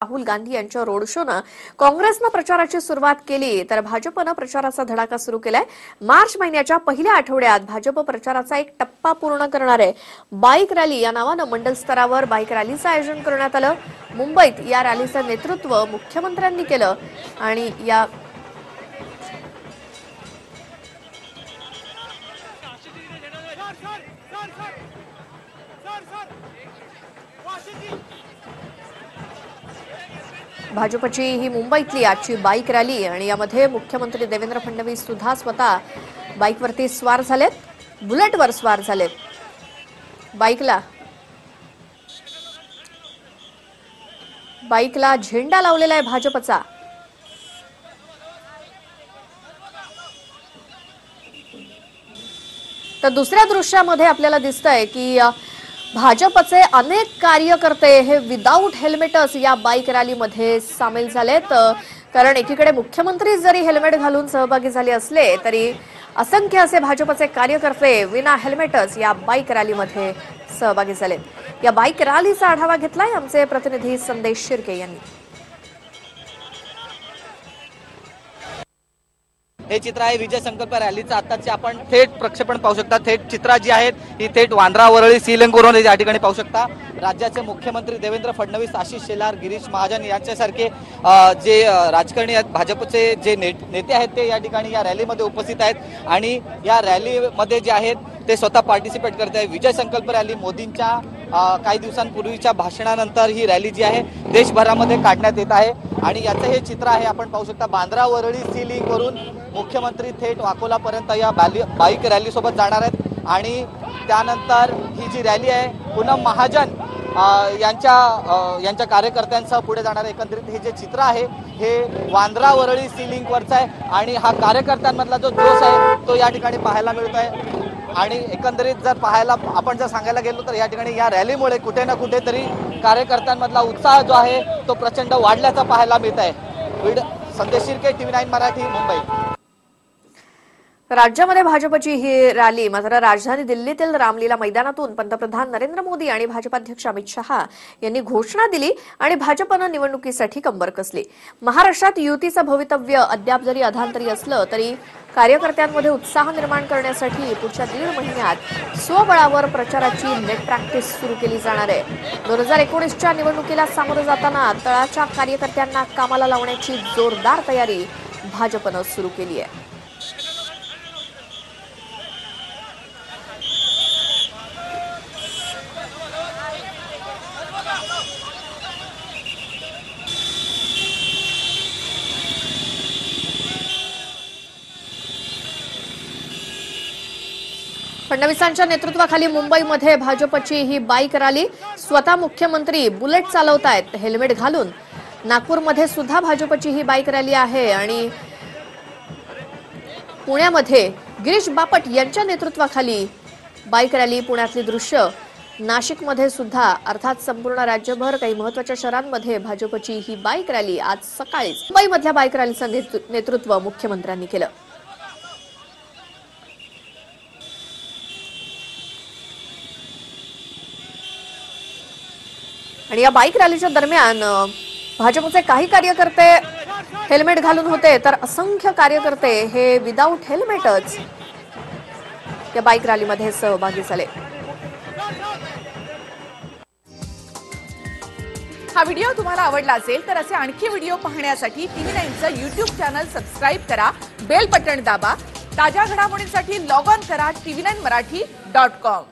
राहुल गांधी यांच्या रोड शोनं काँग्रेसनं प्रचाराची सुरुवात केली तर भाजपनं प्रचाराचा धडाका सुरू केलाय मार्च महिन्याच्या पहिल्या आठवड्यात भाजप प्रचाराचा एक टप्पा पूर्ण करणार आहे बाईक रॅली या नावानं मंडल स्तरावर बाईक रॅलीचं आयोजन करण्यात आलं मुंबईत या रॅलीचं नेतृत्व मुख्यमंत्र्यांनी केलं आणि या भाजपची ही मुंबईतली आजची बाईक रॅली आणि यामध्ये मुख्यमंत्री देवेंद्र फडणवीस सुद्धा स्वतः बाईकवरती स्वार झालेत बुलेटवर स्वार झालेत. बाईकला बाईकला झेंडा लावलेला आहे भाजपचा. तर दुसऱ्या दृश्यामध्ये आपल्याला दिसतंय की भाजपचे अनेक कार्यकर्ते हे विदाऊट हेल्मेटच या बाईक रॅलीमध्ये सामील झालेत. कारण एकीकडे मुख्यमंत्री जरी हेल्मेट घालून सहभागी झाले असले तरी असंख्य असे भाजपचे कार्यकर्ते विना हेल्मेटच या बाईक रॅलीमध्ये सहभागी झालेत. या बाईक रॅलीचा आढावा घेतलाय आमचे प्रतिनिधी संदेश शिर्के यांनी. हे चित्र आहे विजय संकल्प रॅलीचं. आताचे आपण थेट प्रक्षेपण पाहू शकता. थेट चित्रा जी आहेत ही थेट वांद्रा वरळी सीलंगवरून या ठिकाणी पाहू शकता. राज्याचे मुख्यमंत्री देवेंद्र फडणवीस आशिष शेलार गिरीश महाजन यांच्यासारखे जे राजकारणी आहेत भाजपचे जे ने- नेते आहेत ते या ठिकाणी या रॅलीमध्ये उपस्थित आहेत. आणि या रॅलीमध्ये जे आहेत ते स्वतः पार्टिसिपेट करत आहे विजय संकल्प रॅली मोदींच्या काही दिवसांपूर्वीच्या भाषणानंतर ही रॅली जी आहे देशभरामध्ये काढण्यात येत आहे. आणि याचं हे चित्र आहे आपण पाहू शकता बांद्रा वरळी सी लिंक मुख्यमंत्री थेट अकोलापर्यंत या बॅली बाईक रॅलीसोबत जाणार आहेत. आणि त्यानंतर ही जी रॅली आहे पूनम महाजन यांच्या यांच्या कार्यकर्त्यांसह पुढे जाणारे एकंदरीत हे जे चित्र आहे हे वांद्रा वरळी सी लिंकवरचं आहे. आणि हा कार्यकर्त्यांमधला जो जोश आहे तो या ठिकाणी पाहायला मिळत आहे आणि एकंदरीत जर पाहायला आपण जर सांगायला गेलो तर या ठिकाणी या रॅलीमुळे कुठे ना कुठेतरी कार्यकर्त्यांमधला उत्साह जो आहे तो प्रचंड वाढल्याचा पाहायला मिळत आहे बीड संदेश शिर्के टीव्ही नाईन मराठी मुंबई. राज्यामध्ये भाजपची ही रॅली मात्र राजधानी दिल्लीतील रामलीला मैदानातून पंतप्रधान नरेंद्र मोदी आणि भाजपाध्यक्ष अमित शहा यांनी घोषणा दिली आणि भाजपनं निवडणुकीसाठी कंबर कसली. महाराष्ट्रात युतीचं भवितव्य अद्याप जरी अधांतरी असलं तरी कार्यकर्त्यांमध्ये उत्साह निर्माण करण्यासाठी पुढच्या दीड महिन्यात स्वबळावर प्रचाराची नेट प्रॅक्टिस सुरू केली जाणार आहे. दोन हजार एकोणीसच्या निवडणुकीला सामोरं जाताना तळाच्या कार्यकर्त्यांना कामाला लावण्याची जोरदार तयारी भाजपनं सुरू केली आहे. फडणवीसांच्या नेतृत्वाखाली मुंबईमध्ये भाजपची ही बाईक रॅली. स्वतः मुख्यमंत्री बुलेट चालवतायत हेल्मेट घालून. नागपूरमध्ये सुद्धा भाजपची ही बाईक रॅली आहे आणि पुण्यामध्ये गिरीश बापट यांच्या नेतृत्वाखाली बाईक रॅली पुण्यातली दृश्य. नाशिकमध्ये सुद्धा अर्थात संपूर्ण राज्यभर काही महत्त्वाच्या शहरांमध्ये भाजपची ही बाईक रॅली आज सकाळीच. मुंबईमधल्या बाईक रॅलीचं नेतृत्व मुख्यमंत्र्यांनी केलं. आणि या बाईक रॅलीच्या दरम्यान भाजपचे काही कार्यकर्ते हेल्मेट घालून होते तर असंख्य कार्यकर्ते हे विदाऊट हेल्मेटच या बाईक रॅलीमध्ये सहभागी झाले. हा व्हिडिओ तुम्हाला आवडला असेल तर असे आणखी व्हिडिओ पाहण्यासाठी टीव्ही नाईनचं युट्यूब चॅनल सबस्क्राईब करा बेल बटन दाबा ताज्या घडामोडींसाठी लॉग ऑन करा TV nine Marathi dot com.